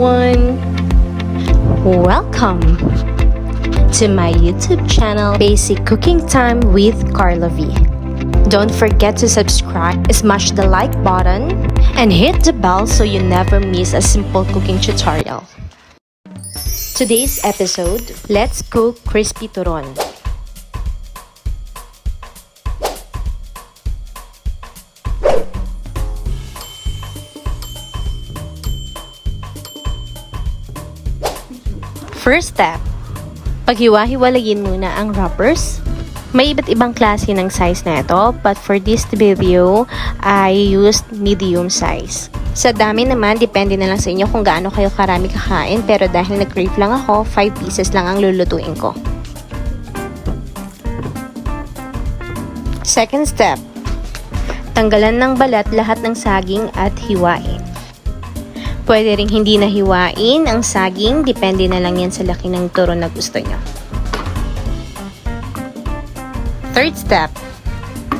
everyone! Welcome to my YouTube channel Basic Cooking Time with Carla V. Don't forget to subscribe, smash the like button, and hit the bell so you never miss a simple cooking tutorial. Today's episode, let's cook crispy turon. First step, paghiwa-hiwalayin muna ang wrappers. May iba't ibang klase ng size na ito, but for this video, I used medium size. Sa dami naman, depende na lang sa inyo kung gaano kayo karami kakain, pero dahil nag-crave lang ako, 5 pieces lang ang lulutuin ko. Second step, tanggalan ng balat lahat ng saging at hiwain. Pwede ring hindi na hiwain ang saging, depende na lang yan sa laki ng turo na gusto nyo. Third step,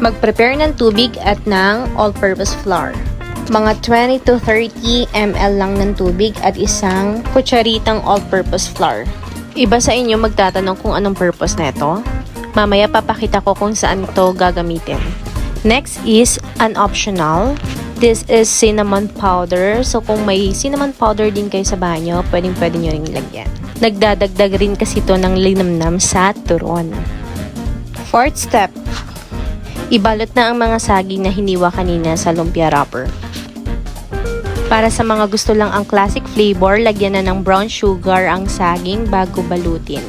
mag-prepare ng tubig at ng all-purpose flour. Mga 20 to 30 ml lang ng tubig at isang kutsaritang all-purpose flour. Iba sa inyo magtatanong kung anong purpose na ito. Mamaya papakita ko kung saan ito gagamitin. Next is an optional. This is cinnamon powder. So kung may cinnamon powder din kayo sa bahay pwedeng pwede nyo rin ilagyan. Nagdadagdag rin kasi ito ng linamnam sa turon. Fourth step, ibalot na ang mga saging na hiniwa kanina sa lumpia wrapper. Para sa mga gusto lang ang classic flavor, lagyan na ng brown sugar ang saging bago balutin.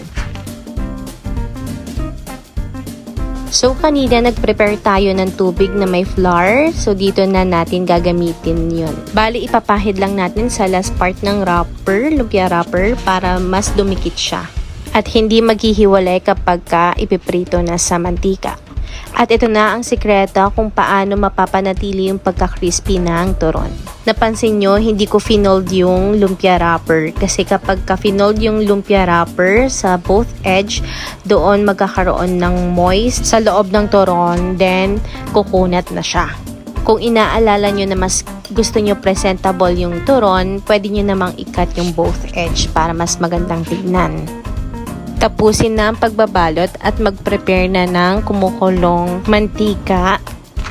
So, kanina nag-prepare tayo ng tubig na may flour. So, dito na natin gagamitin yun. Bali, ipapahid lang natin sa last part ng wrapper, lumpia wrapper, para mas dumikit siya. At hindi maghihiwalay kapag ka ipiprito na sa mantika. At ito na ang sikreto kung paano mapapanatili yung pagka-crispy ng turon. Napansin nyo, hindi ko finold yung lumpia wrapper kasi kapag ka-finold yung lumpia wrapper sa both edge, doon magkakaroon ng moist sa loob ng turon, then kukunat na siya. Kung inaalala nyo na mas gusto nyo presentable yung turon, pwede nyo namang ikat yung both edge para mas magandang tignan. Tapusin na ang pagbabalot at mag-prepare na ng kumukulong mantika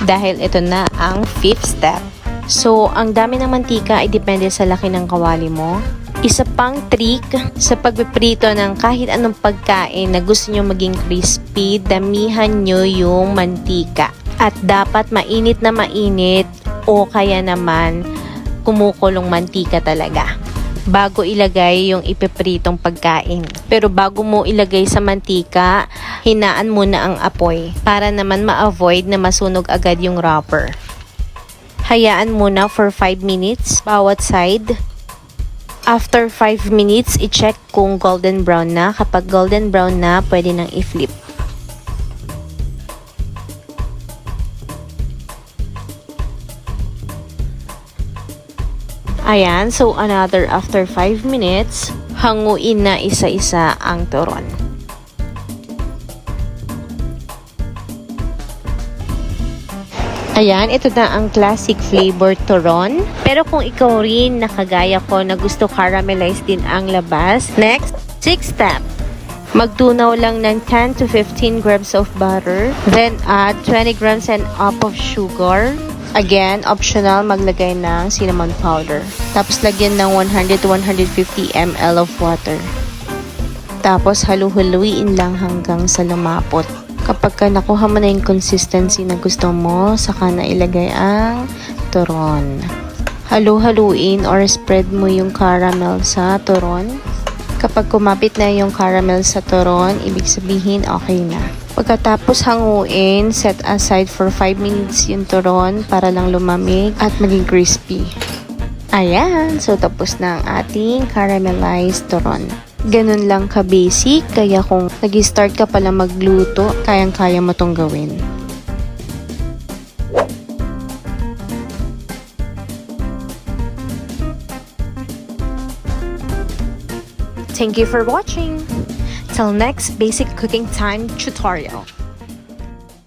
dahil ito na ang fifth step. So, ang dami ng mantika ay depende sa laki ng kawali mo. Isa pang trick sa pagpiprito ng kahit anong pagkain na gusto nyo maging crispy, damihan nyo yung mantika. At dapat mainit na mainit o kaya naman kumukulong mantika talaga bago ilagay yung ipipritong pagkain. Pero bago mo ilagay sa mantika, hinaan muna ang apoy para naman ma-avoid na masunog agad yung wrapper. Hayaan muna for 5 minutes bawat side. After 5 minutes, i-check kung golden brown na. Kapag golden brown na, pwede nang i-flip. Ayan, so another after 5 minutes, hanguin na isa-isa ang turon. Ayan, ito na ang classic flavor turon. Pero kung ikaw rin nakagaya ko na gusto caramelize din ang labas, next, sixth step. Magtunaw lang ng 10 to 15 grams of butter. Then add 20 grams and up of sugar. Again, optional maglagay ng cinnamon powder. Tapos lagyan ng 100 to 150 ml of water. Tapos halu-haluin lang hanggang sa lumapot. Kapag ka nakuha mo na yung consistency na gusto mo, saka na ilagay ang turon. Halu-haluin or spread mo yung caramel sa turon. Kapag kumapit na yung caramel sa turon, ibig sabihin okay na. Pagkatapos hanguin, set aside for 5 minutes yung turon para lang lumamig at maging crispy. Ayan, so tapos na ang ating caramelized turon. Ganun lang ka-basic, kaya kung nag-start ka pala magluto, kayang-kaya mo tong gawin. Thank you for watching! Till next basic cooking time tutorial.